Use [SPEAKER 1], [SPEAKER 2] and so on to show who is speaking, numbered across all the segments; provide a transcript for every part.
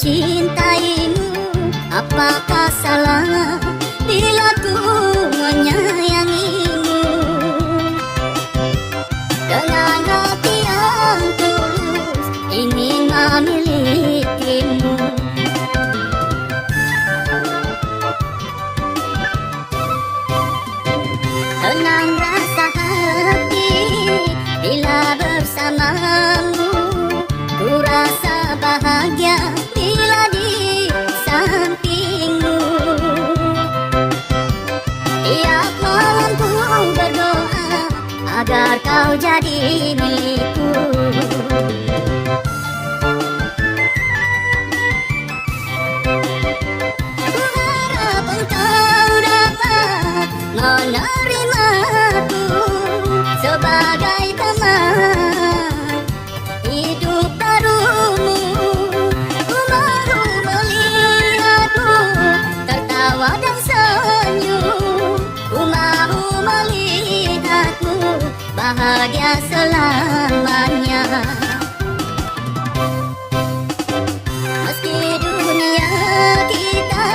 [SPEAKER 1] mencintaimu? Apakah salah bila ku menyayangimu? Dengan hati yang tulus ingin memilikimu. Tenang rasa hati bila bersamamu ကတောင်းကြသည်နီကူ bahagia selamanya. Meski dunia kita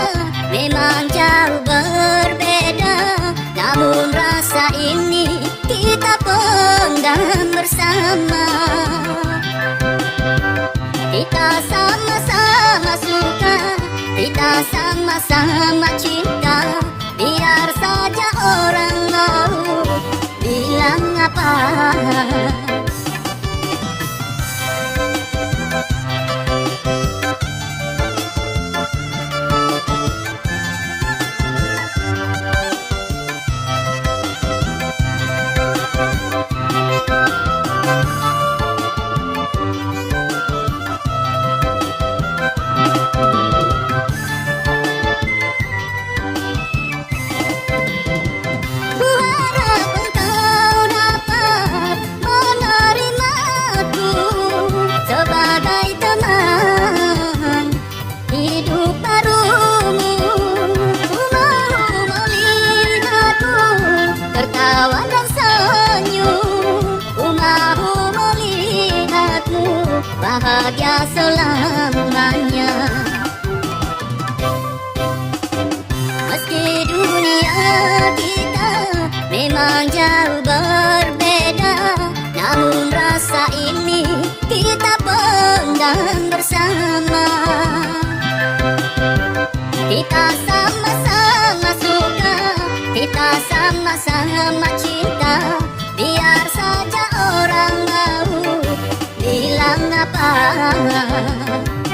[SPEAKER 1] memang jauh berbeda Namun rasa ini kita pendam bersama Kita sama-sama suka Kita sama-sama cinta Biar saja orang mau ป่า bahagia selamanya. Meski dunia kita memang jauh berbeda Namun rasa ini kita pendam bersama Kita sama-sama suka Kita sama-sama cinta Biar saja orang mau bilang apa